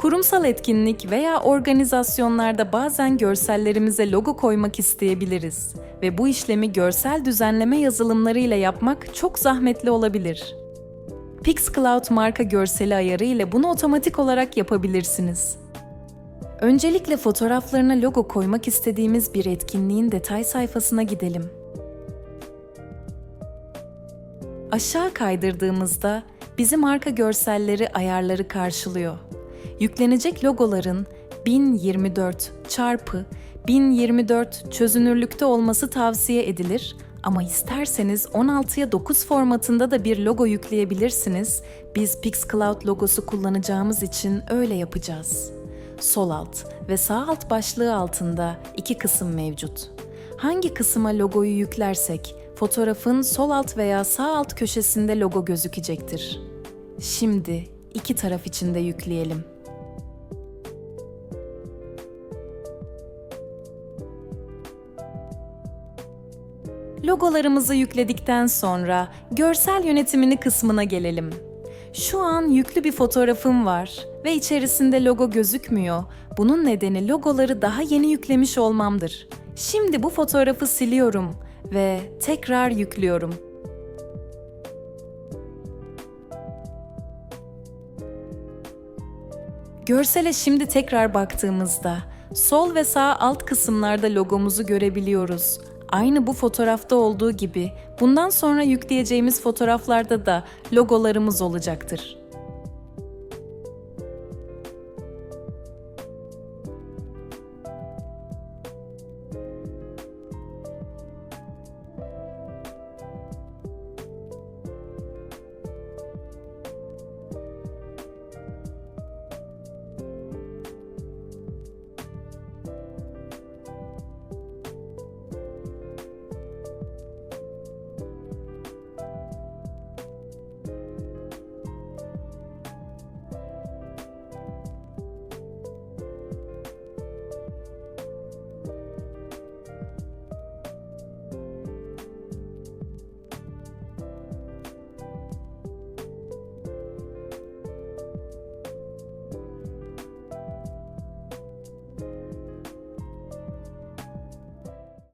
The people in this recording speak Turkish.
Kurumsal etkinlik veya organizasyonlarda bazen görsellerimize logo koymak isteyebiliriz ve bu işlemi görsel düzenleme yazılımlarıyla yapmak çok zahmetli olabilir. Pixcloud marka görseli ayarı ile bunu otomatik olarak yapabilirsiniz. Öncelikle fotoğraflarına logo koymak istediğimiz bir etkinliğin detay sayfasına gidelim. Aşağı kaydırdığımızda bizi marka görselleri ayarları karşılıyor. Yüklenecek logoların 1024 çarpı 1024 çözünürlükte olması tavsiye edilir ama isterseniz 16'ya 9 formatında da bir logo yükleyebilirsiniz. Biz Pixcloud logosu kullanacağımız için öyle yapacağız. Sol alt ve sağ alt başlığı altında iki kısım mevcut. Hangi kısma logoyu yüklersek fotoğrafın sol alt veya sağ alt köşesinde logo gözükecektir. Şimdi iki taraf için de yükleyelim. Logolarımızı yükledikten sonra görsel yönetimini kısmına gelelim. Şu an yüklü bir fotoğrafım var ve içerisinde logo gözükmüyor. Bunun nedeni logoları daha yeni yüklemiş olmamdır. Şimdi bu fotoğrafı siliyorum ve tekrar yüklüyorum. Görsele şimdi tekrar baktığımızda sol ve sağ alt kısımlarda logomuzu görebiliyoruz. Aynı bu fotoğrafta olduğu gibi bundan sonra yükleyeceğimiz fotoğraflarda da logolarımız olacaktır.